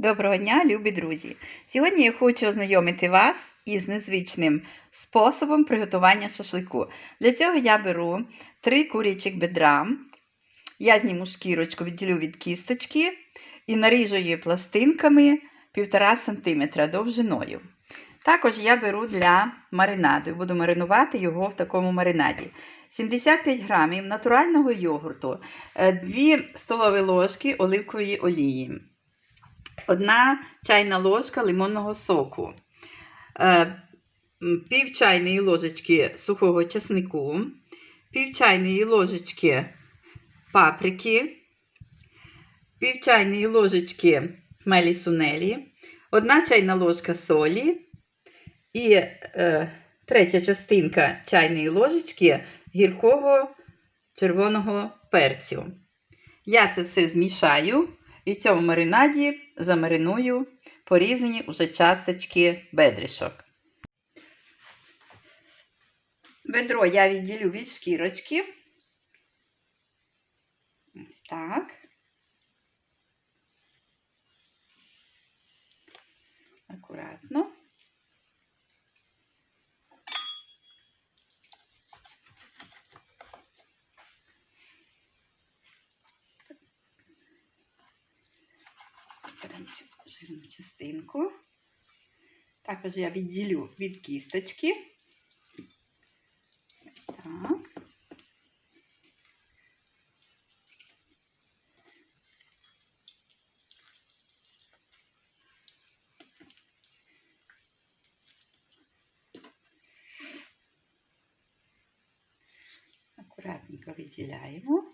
Доброго дня, любі друзі! Сьогодні я хочу ознайомити вас із незвичним способом приготування шашлику. Для цього я беру три курячих бедра, я зніму шкірочку, відділю від кісточки і наріжу її пластинками 1,5 см довжиною. Також я беру для маринаду і буду маринувати його в такому маринаді. 75 грамів натурального йогурту, 2 столові ложки оливкової олії. Одна чайна ложка лимонного соку, е, пів чайної ложечки сухого чеснику, пів чайної ложечки паприки, пів чайної ложечки хмелі сунелі, одна чайна ложка солі і е, третя частинка чайної ложечки гіркого червоного перцю. Я це все змішаю. І в цьому маринаді замариную порізані уже часточки бедрішок. Бедро я відділю від шкірочки. Так. Акуратно. Беремо цю жирну частинку. Також я відділю від кісточки. Так. Акуратненько відділяємо.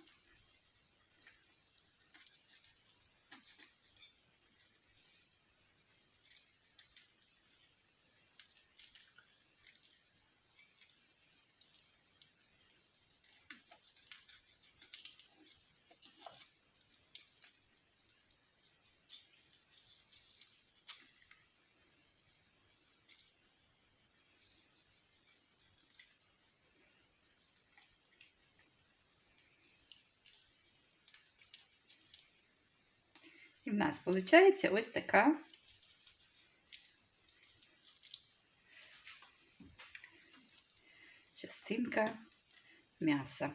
І в нас виходить ось така частинка м'яса.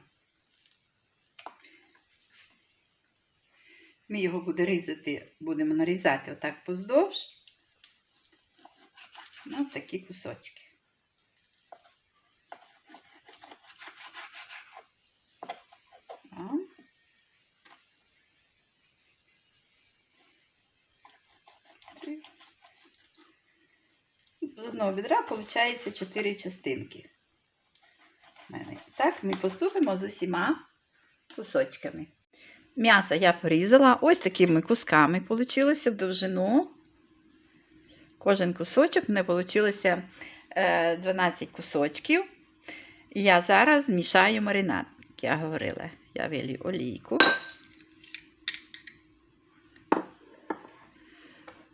Ми його буде різати, будемо нарізати отак поздовж на такі кусочки. Так. З одного відра виходить 4 частинки. Так, ми поступимо з усіма кусочками. М'ясо я порізала ось такими кусками в довжину. Кожен кусочок мене вийшло 12 кусочків. І я зараз змішаю маринад, як я говорила. Я вилію олійку.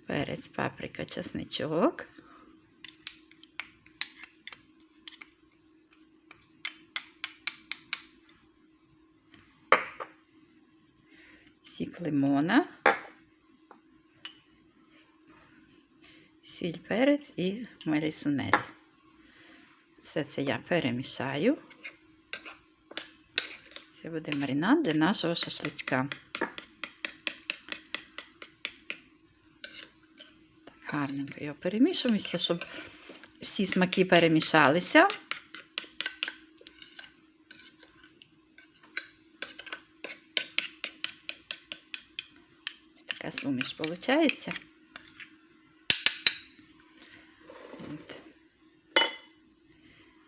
Перець, паприка, чесничок. Лимона, сіль, перець і мелісунель. Все це я перемішаю. Це буде маринад для нашого шашличка. Гарненько його перемішуємося, щоб всі смаки перемішалися. Така суміш виходить. От.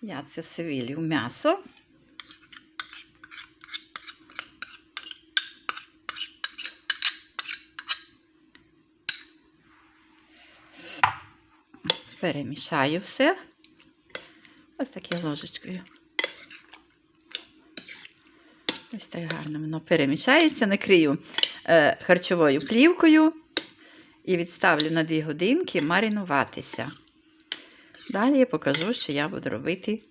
Я це все вилью в м'ясо. Перемішаю все. Ось такою ложечкою. Ось так гарно воно перемішається, накрию харчовою плівкою і відставлю на 2 годинки маринуватися. Далі я покажу, що я буду робити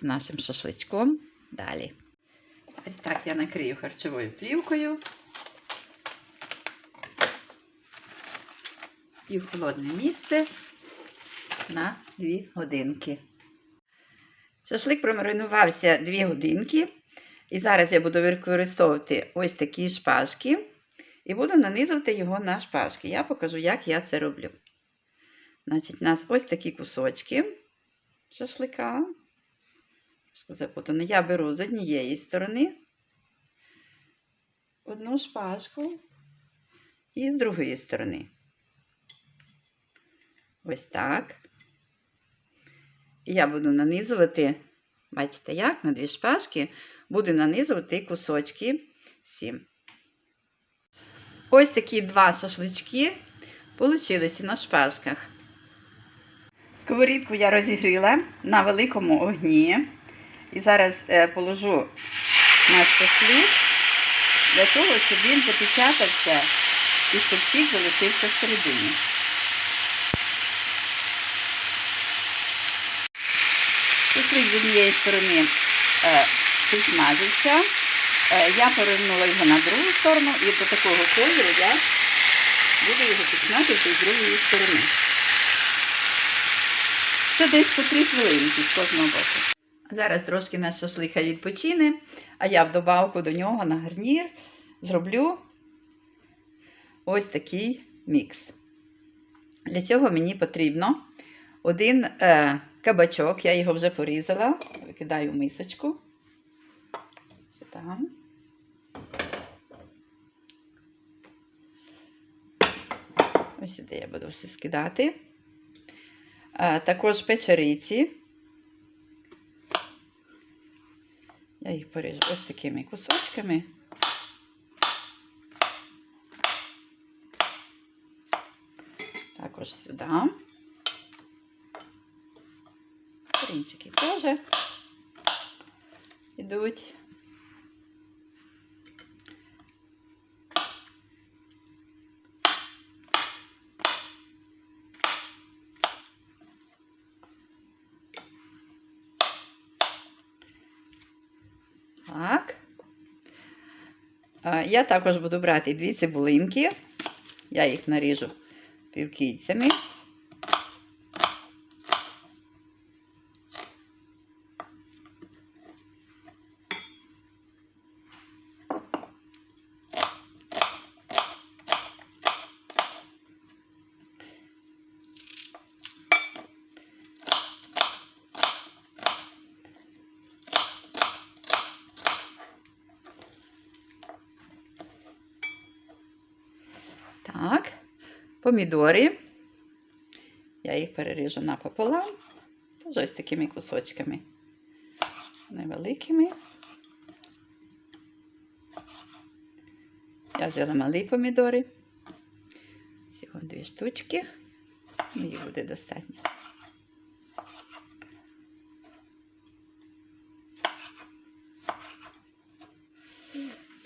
з нашим шашличком далі. Ось так я накрию харчовою плівкою. і в холодне місце на 2 годинки. Шашлик промаринувався 2 годинки. І зараз я буду використовувати ось такі шпажки і буду нанизувати його на шпажки. Я покажу, як я це роблю. Значить, у нас ось такі кусочки шашлика. Запутано. Я беру з однієї сторони одну шпажку і з другої сторони. Ось так. І я буду нанизувати, бачите, як на дві шпажки, буду нанизувати кусочки сім. Ось такі два шашлички получилися на шпажках. Сковорідку я розігріла на великому огні. І зараз е, положу наш шашлик для того, щоб він запечатався і щоб сік залишився всередині. Шашлик з однієї сторони е, підсмажився. Е, я перевернула його на другу сторону і до такого кольору я буду його підсмажити з другої сторони. Це десь по 3 хвилинки з кожного боку. Зараз трошки наш шашлик відпочине, а я в добавку до нього на гарнір зроблю ось такий мікс. Для цього мені потрібно один е, кабачок, я його вже порізала, викидаю в мисочку. Там. Ось сюди я буду все скидати. Також печериці. Я їх поріжу ось такими кусочками. Також сюди. Корінчики теж йдуть. Я також буду брати дві цибулинки. Я їх наріжу півкільцями. Так, помідори. Я їх переріжу напополам. Тож ось такими кусочками. Невеликими. Я взяла малі помідори. Всього дві штучки. їх буде достатньо.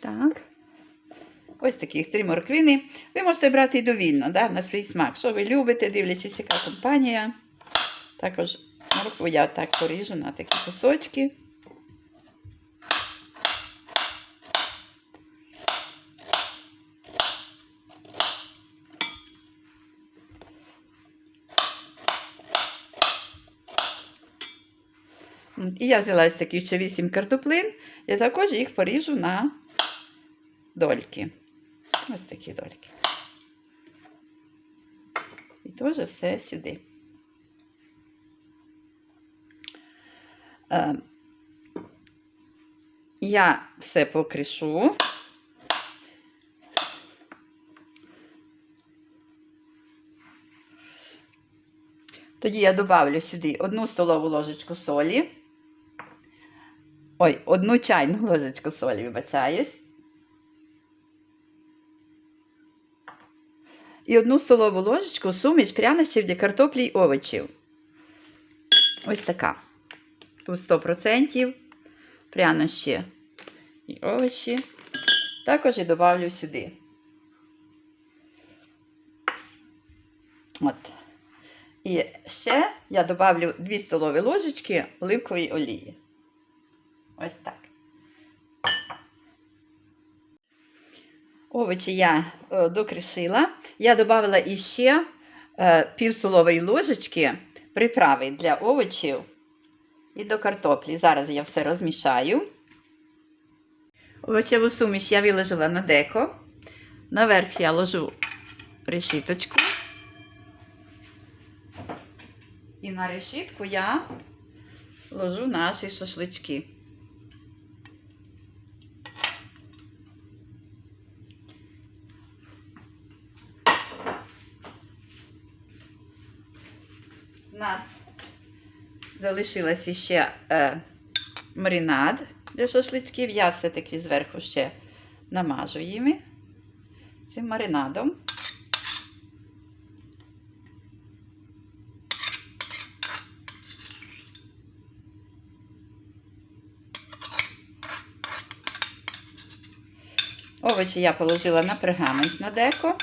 Так. Ось таких три морквини. Ви можете брати і довільно, да, на свій смак. Що ви любите, дивлячись, яка компанія. Також моркву я так поріжу на такі кусочки. І я взяла ось такі ще 8 картоплин, і також їх поріжу на дольки. Ось такі дольки. І теж все сюди. Е, я все покришу. Тоді я добавлю сюди одну столову ложечку солі. Ой, одну чайну ложечку солі, вибачаюсь. І одну столову ложечку суміш прянощів для картоплі й овочів. Ось така. Тут 100% прянощі і овочі. Також і добавлю сюди. От. І ще я добавлю 2 столові ложечки оливкової олії. Ось так. Овочі я е, докришила. Я додала іще е, пів столової ложечки приправи для овочів і до картоплі. Зараз я все розмішаю. Овочеву суміш я виложила на деко. Наверх я ложу решіточку. І на решітку я ложу наші шашлички. У нас залишилося ще е, маринад для шашличків. Я все-таки зверху ще намажу їми цим маринадом. Овочі я положила на пергамент на деко.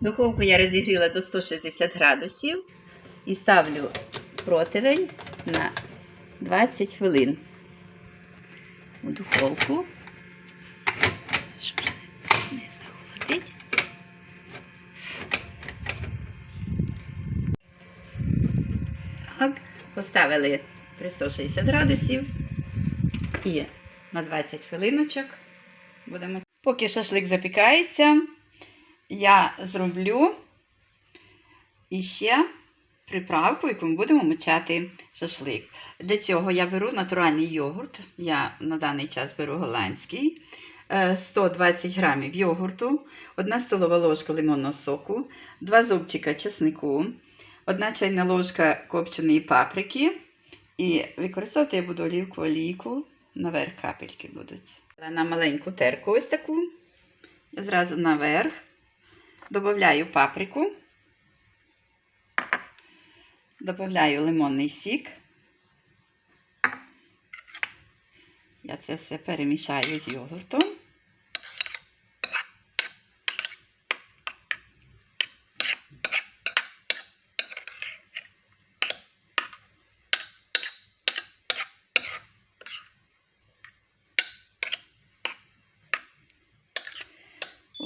Духовку я розігріла до 160 градусів і ставлю противень на 20 хвилин у духовку, не захолодить. Так, поставили при 160 градусів і на 20 хвилиночок будемо. Поки шашлик запікається, я зроблю іще приправку, яку ми будемо мочати шашлик. Для цього я беру натуральний йогурт. Я на даний час беру голландський. е, 120 грамів йогурту, 1 столова ложка лимонного соку, 2 зубчика чеснику, 1 чайна ложка копченої паприки. І використовувати я буду олівку олійку, наверх капельки будуть. На маленьку терку ось таку. Зразу наверх. Добавляю паприку. Добавляю лимонний сік. Я це все перемішаю з йогуртом.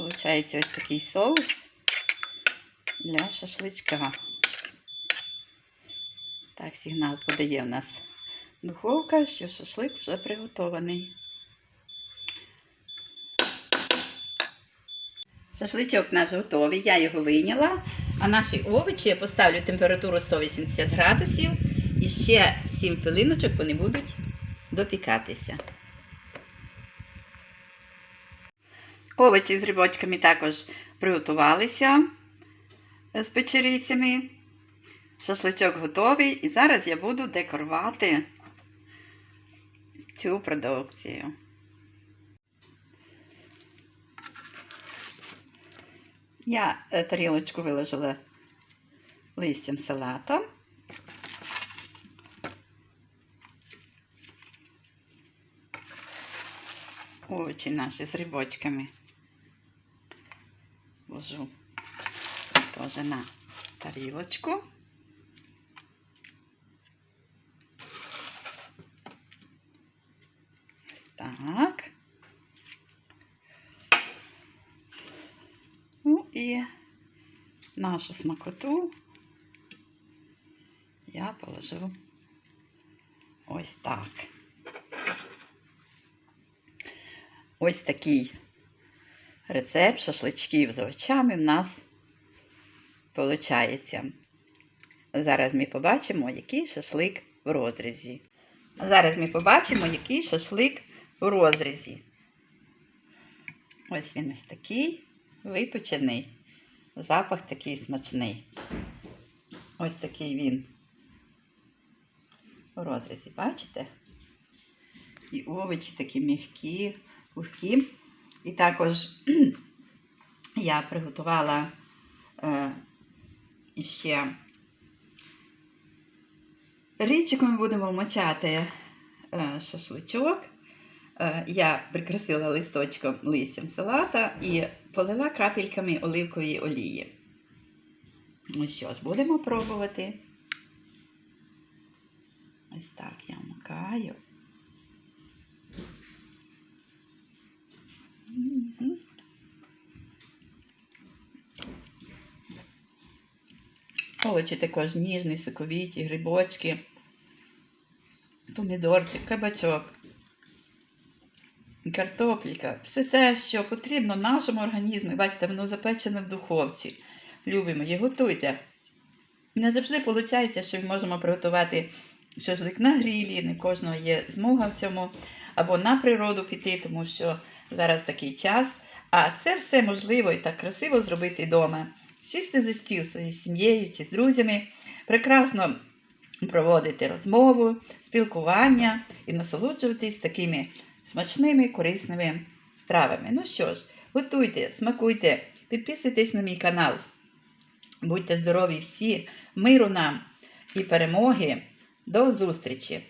Получається ось такий соус для шашличка. Так, сигнал подає в нас духовка, що шашлик вже приготований. Шашличок наш готовий, я його вийняла. А наші овочі я поставлю температуру 180 градусів і ще 7 хвилиночок вони будуть допікатися. Овочі з грибочками також приготувалися з печерицями. Шашличок готовий. І зараз я буду декорувати цю продукцію. Я е, тарілочку виложила листям салата. Овочі наші з грибочками ложу теж на тарілочку. Так. Ну і нашу смакоту я положу ось так. Ось такий рецепт шашличків з овочами в нас виходить. Зараз ми побачимо, який шашлик в розрізі. Зараз ми побачимо, який шашлик в розрізі. Ось він ось такий випечений. Запах такий смачний. Ось такий він в розрізі, бачите? І овочі такі м'які, пухкі. І також я приготувала е, ще річку ми будемо мочати е, шашличок. Е, я прикрасила листочком листям салата і полила капельками оливкової олії. Ну що ж, будемо пробувати. Ось так я вмикаю. Овочі також ніжні, соковіті, грибочки, помідорчик, кабачок, картопліка. Все те, що потрібно нашому організму. Бачите, воно запечене в духовці. Любимо її, готуйте. Не завжди виходить, що ми можемо приготувати шашлик на грілі, не кожного є змога в цьому, або на природу піти, тому що зараз такий час. А це все можливо і так красиво зробити вдома. Сісти за стіл своєю сім'єю чи з друзями, прекрасно проводити розмову, спілкування і насолоджуватись такими смачними, корисними стравами. Ну що ж, готуйте, смакуйте, підписуйтесь на мій канал. Будьте здорові всі, миру нам і перемоги. До зустрічі!